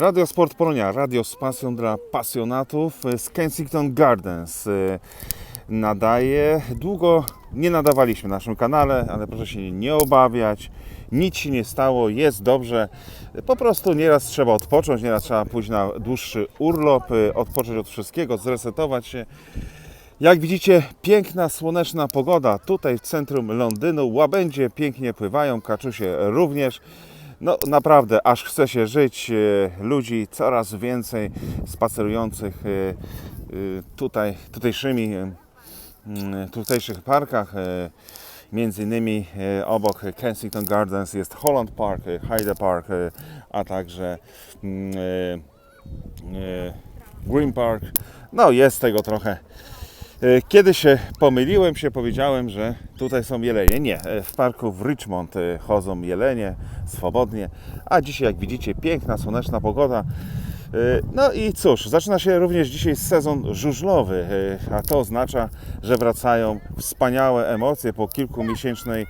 Radio Sport Polonia, radio z pasją dla pasjonatów z Kensington Gardens. y, Nadaje. Długo nie nadawaliśmy na naszym kanale, ale proszę się nie obawiać. Nic się nie stało, jest dobrze. Po prostu nieraz trzeba odpocząć, nieraz trzeba pójść na dłuższy urlop, y, odpocząć od wszystkiego, zresetować się. Jak widzicie, piękna, słoneczna pogoda tutaj w centrum Londynu. Łabędzie pięknie pływają, kaczusie również. No naprawdę, aż chce się żyć. e, Ludzi coraz więcej spacerujących e, e, tutaj, tutejszymi, mm, tutejszych parkach. Między innymi obok Kensington Gardens jest Holland Park, Hyde Park, a także mm, Green Park. No jest tego trochę. E, Kiedyś się pomyliłem się, powiedziałem, że tutaj są jelenie. Nie, e, w parku w Richmond e, chodzą jelenie swobodnie, a dzisiaj jak widzicie piękna, słoneczna pogoda. No i cóż, zaczyna się również dzisiaj sezon żużlowy, a to oznacza, że wracają wspaniałe emocje po kilkumiesięcznej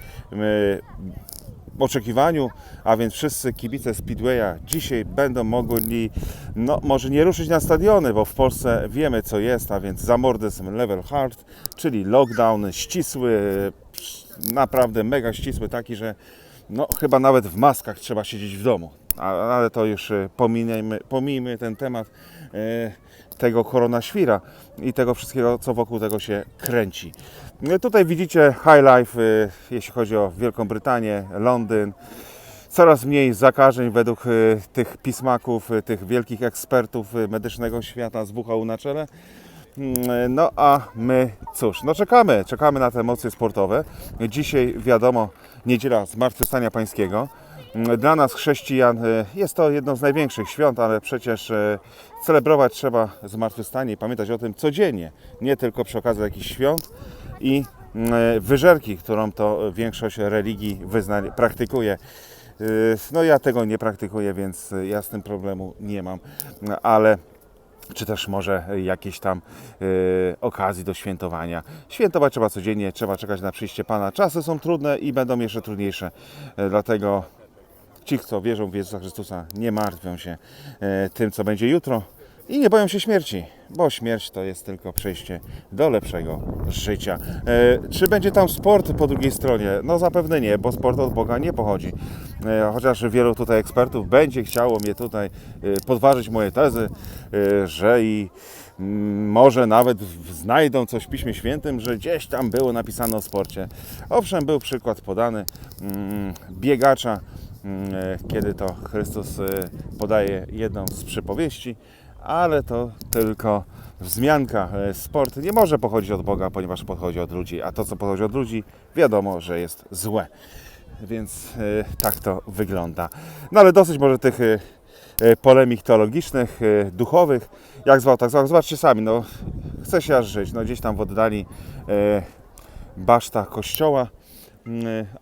oczekiwaniu, a więc wszyscy kibice Speedwaya dzisiaj będą mogli, no może nie ruszyć na stadiony, bo w Polsce wiemy co jest, a więc zamordyzm level hard, czyli lockdown ścisły, naprawdę mega ścisły taki, że no chyba nawet w maskach trzeba siedzieć w domu. Ale to już e, pomijmy, pomijmy ten temat e, tego koronaświra i tego wszystkiego, co wokół tego się kręci. E, Tutaj widzicie high life, jeśli chodzi o Wielką Brytanię, Londyn. Coraz mniej zakażeń według tych pismaków, tych wielkich ekspertów medycznego świata z WHO na czele. Mm, No a my cóż, no czekamy, czekamy na te emocje sportowe. Dzisiaj wiadomo, niedziela Zmartwychwstania Pańskiego. Dla nas chrześcijan e, jest to jedno z największych świąt, ale przecież e, celebrować trzeba zmartwychwstanie i pamiętać o tym codziennie, nie tylko przy okazji jakichś świąt i mm, e, wyżerki, którą to większość religii wyzna, praktykuje. No ja tego nie praktykuję, więc ja z tym problemu nie mam, ale czy też może jakieś tam e, okazji do świętowania. Świętować trzeba codziennie, trzeba czekać na przyjście Pana. Czasy są trudne i będą jeszcze trudniejsze, dlatego ci, co wierzą w Jezusa Chrystusa, nie martwią się e, tym, co będzie jutro i nie boją się śmierci, bo śmierć to jest tylko przejście do lepszego życia. E, czy będzie tam sport po drugiej stronie? No zapewne nie, bo sport od Boga nie pochodzi. E, chociaż wielu tutaj ekspertów będzie chciało mnie tutaj podważyć moje tezy, że i mm, może nawet znajdą coś w Piśmie Świętym, że gdzieś tam było napisane o sporcie. Owszem, był przykład podany mm, biegacza, kiedy to Chrystus e, podaje jedną z przypowieści, ale to tylko wzmianka. E, Sport nie może pochodzić od Boga, ponieważ pochodzi od ludzi, a to, co pochodzi od ludzi, wiadomo, że jest złe. Więc e, tak to wygląda. No ale dosyć może tych e, e, polemik teologicznych, e, duchowych, jak zwał, tak zwał. Zobaczcie sami, no chce się aż żyć, no gdzieś tam w oddali e, baszta kościoła, Mm,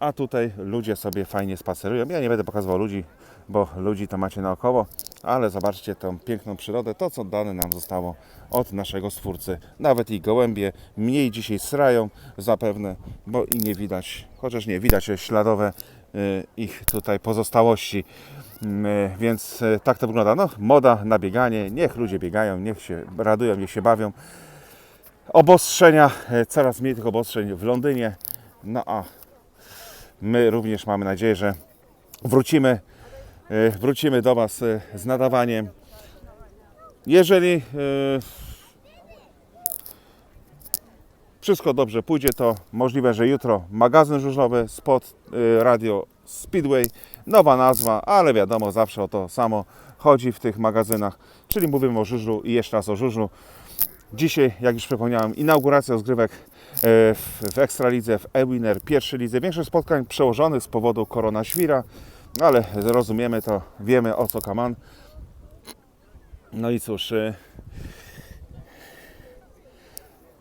a tutaj ludzie sobie fajnie spacerują. Ja nie będę pokazywał ludzi, bo ludzi to macie naokoło, ale zobaczcie tą piękną przyrodę, to co dane nam zostało od naszego Stwórcy. Nawet i gołębie mniej dzisiaj srają zapewne, bo i nie widać, chociaż nie widać śladowe y, ich tutaj pozostałości. Mm, y, Więc y, tak to wygląda. No, moda na bieganie, niech ludzie biegają, niech się radują, niech się bawią. Obostrzenia, coraz mniej tych obostrzeń w Londynie. No a my również mamy nadzieję, że wrócimy, e, wrócimy do Was e, z nadawaniem. Jeżeli e, wszystko dobrze pójdzie, to możliwe, że jutro magazyn żużlowy, spot radio Speedway, nowa nazwa, ale wiadomo, zawsze o to samo chodzi w tych magazynach, czyli mówimy o żużlu i jeszcze raz o żużlu. Dzisiaj, jak już przypomniałem, inauguracja rozgrywek w, w Ekstralidze, w E-Winner, pierwszej lidze. Większość spotkań przełożonych z powodu koronaświra, ale rozumiemy to, wiemy o co kaman. No i cóż, e,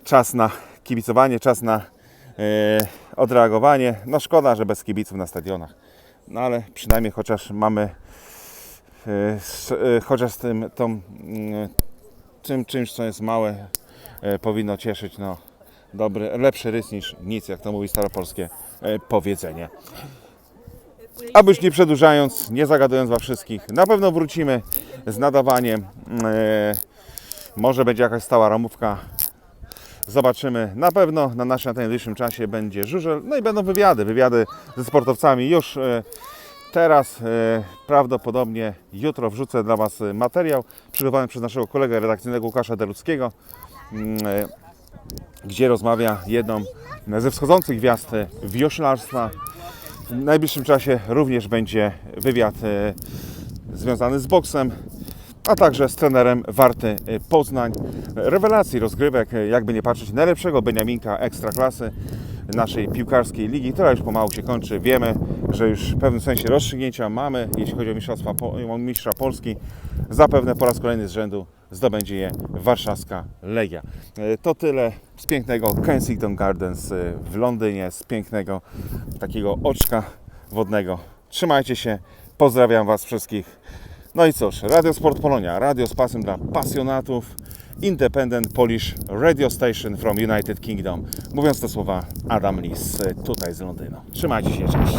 czas na kibicowanie, czas na e, odreagowanie. No szkoda, że bez kibiców na stadionach. No ale przynajmniej chociaż mamy e, e, chociaż tym tą mm, czym, czymś, co jest małe, e, powinno cieszyć. No, dobry, lepszy rys niż nic, jak to mówi staropolskie e, powiedzenie. aby już nie przedłużając, nie zagadując Was wszystkich, na pewno wrócimy z nadawaniem. E, może będzie jakaś stała ramówka. Zobaczymy. Na pewno na naszym na najbliższym czasie będzie żużel, no i będą wywiady, wywiady ze sportowcami. Już e, teraz prawdopodobnie jutro wrzucę dla Was materiał przygotowany przez naszego kolegę redakcyjnego Łukasza Deluckiego, mm, gdzie rozmawia jedną ze wschodzących gwiazd e, wioślarstwa. W najbliższym czasie również będzie wywiad e, związany z boksem, a także z trenerem Warty e, Poznań. Rewelacji rozgrywek, jakby nie patrzeć, najlepszego Beniaminka Ekstraklasy naszej piłkarskiej ligi, która już pomału się kończy. Wiemy, że już w pewnym sensie rozstrzygnięcia mamy, jeśli chodzi o mistrzostwa mistrza Polski. Zapewne po raz kolejny z rzędu zdobędzie je warszawska Legia. E, To tyle z pięknego Kensington Gardens e, w Londynie, z pięknego takiego oczka wodnego. Trzymajcie się, pozdrawiam Was wszystkich. No i cóż, Radio Sport Polonia, radio z pasem dla pasjonatów, Independent Polish Radio Station from United Kingdom. Mówiąc te słowa, Adam Lis, e, tutaj z Londynu. Trzymajcie się, cześć.